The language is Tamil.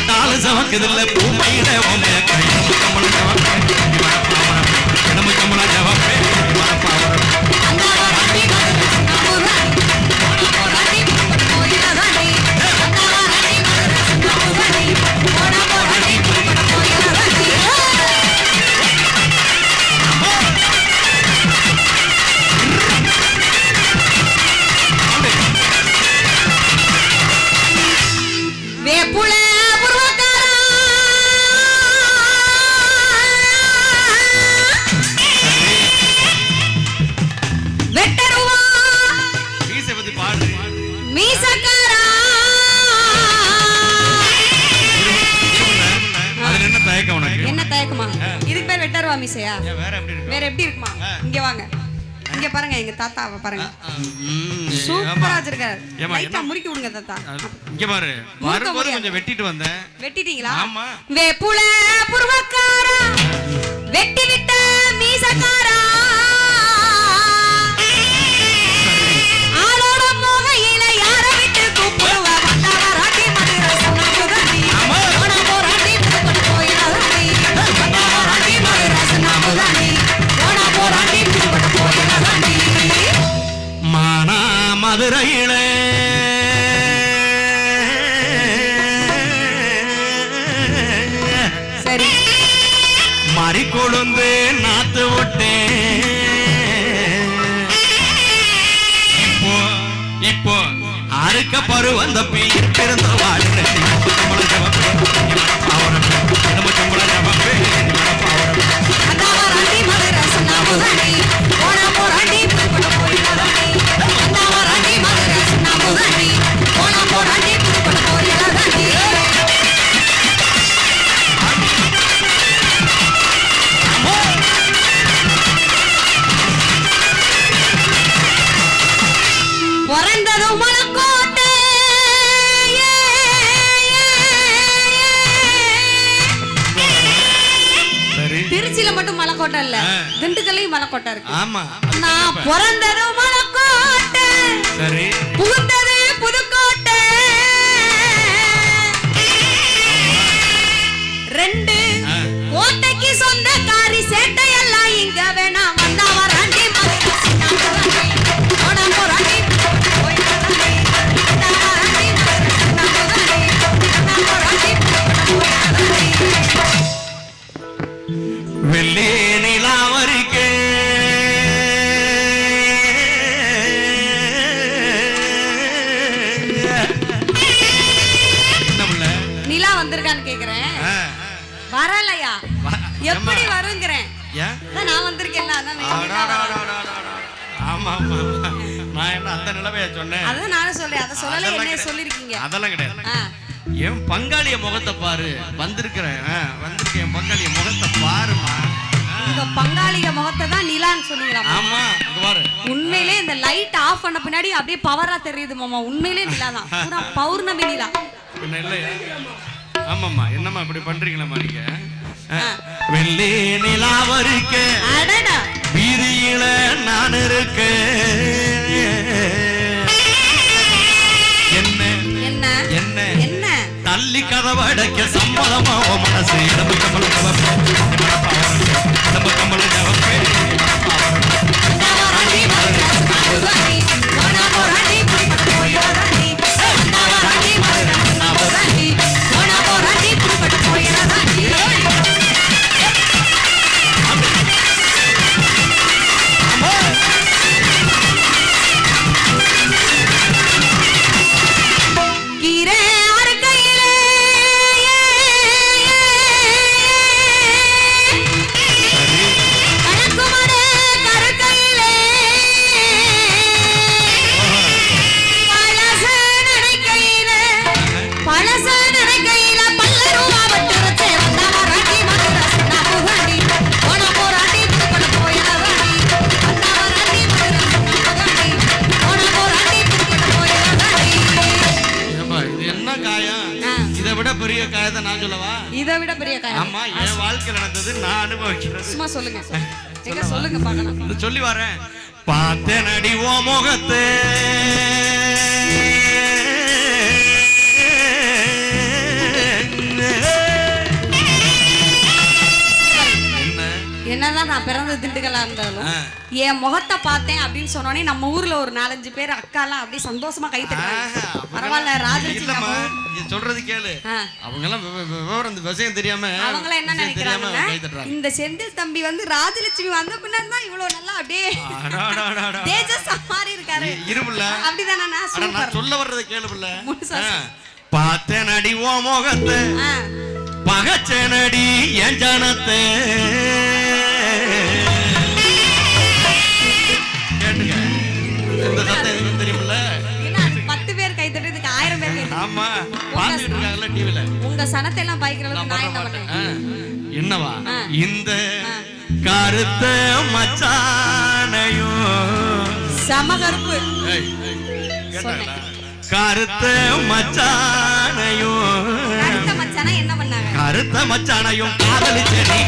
ஓட்டாலும் சவக்குதில்ல பூமையில உங்க கையமு கமல என்ன தயக்கம் உனக்கு? என்ன தயக்கமா? இதுக்கு பேர் வெட்டருவா மீசையா? வேற எப்படி இருக்கு வேற எப்படி இருக்குமா? இங்க வாங்க. இங்க பாருங்க எங்க தாத்தாவை பாருங்க. சூப்பரா. வச்சிருக்காரு. லைட்டா முறுக்கி விடுங்க தாத்தா. இங்க பாரு. வரும்போது. கொஞ்சம் வெட்டிட்டு வந்தேன். வெட்டிட்டீங்களா? ஆமா. வேப்புல புருவக்காரா? வெட்டி விட்ட மீசக்காரா? மதுரையிலே சரி மறி கொழுந்து நாத்து விட்டேன் இப்போ இப்போ அறுக்க பரு வந்த பீர் பிறந்த வாழ்கிறேன் வந்தாவராட்டி மட்டும் இல்ல. திண்டுக்கல்லையும் மலைக்கோட்டை இருக்கு. ஆமா. நான் பிறந்ததும் மலைக்கோட்டை சரி. புகுந்தது புதுக்கோட்டை. ரெண்டு. கோட்டைக்கு சொந்தக்காரி சேட்டையெல்லாம் இங்க வேணாம் வந்தா வராண்டி வரலையா வ- எப்படி? வருங்கிறேன். நான் வந்திருக்கேன்ல அதான். ஆமா ஆமா ஆமா. நான் என்ன அந்த நிலைமைய சொன்னேன்? அதான் நானும் சொல்றேன் அதை சொல்லல என்ன. சொல்லிருக்கீங்க அதெல்லாம் கிடையாது. என் பங்காளிய முகத்தை பாரு. வந்திருக்கிறேன். வந்திருக்கேன். என் பங்காளிய முகத்தை பாருமா உங்க பங்காளிக முகத்தை தான் நிலான்னு சொன்னீங்களா ஆமா பாரு. உண்மையிலே இந்த லைட் ஆஃப் பண்ண பின்னாடி அப்படியே பவரா தெரியுது மாமா. உண்மையிலே நிலா தான். பூரா பௌர்ணமி நிலா. இல்லையா? ஆமாம்மா. என்னம்மா இப்படி பண்றீங்களம்மா நீங்க? வெள்ளி நிலாவரிக்க வீதியில நான் இருக்க. என்ன? என்ன? என்ன? தள்ளி கதவடைக்க சம்மதமா? மனசு இடம்பு கமல இடம்பு கமல காயத்தை நான் சொல்லவா? இதை விட பெரிய காயம். ஆமா என் வாழ்க்கையில் நடந்தது நான் அனுபவிக்கிறது. சும்மா சொல்லுங்க. சொல்லுங்க பார்க்கலாம். இது சொல்லி வரேன். பார்த்தேன் அடி ஓ முகத்தே. நான் பிறந்த திண்டுக்கலா இருந்தாலும். என் முகத்தை பார்த்தேன் அப்படின்னு சொன்னோடனே நம்ம ஊர்ல ஒரு நாலஞ்சு பேர் அக்காலாம் அப்படியே சந்தோஷமா கை தட்டுறாங்க பரவாயில்ல ராஜலட்சுமி நீ சொல்றது கேளு. அவங்க எல்லாம் விவரம் இந்த விஷயம் தெரியாம அவங்கள என்ன நினைக்கிறாங்க இந்த செந்தில் தம்பி வந்து ராஜலட்சுமி வந்த பின்னாடி தான் இவ்வளவு நல்லா அப்படியே. தேஜஸ் மாறி இருக்காரு. இ- இருப்புல்ல அப்படிதானே நான் சொல்ல வர்றதை ஆ. பார்த்தேன் அடி ஓ முகத்தை. பகச்சனடி என் ஜனத்தை. உங்க சனத்தை எல்லாம் பாய்க்கிற அளவுக்கு நான் என்ன பண்ணேன்? என்னவா. இந்த கருத்த மச்சானையும் செம கருப்பு. ஏய், கேட்டாங்களா? கருத்த மச்சானையும் கருத்த மச்சானா என்ன பண்ணாங்க? கருத்த மச்சானையும் காதலிச்ச நீ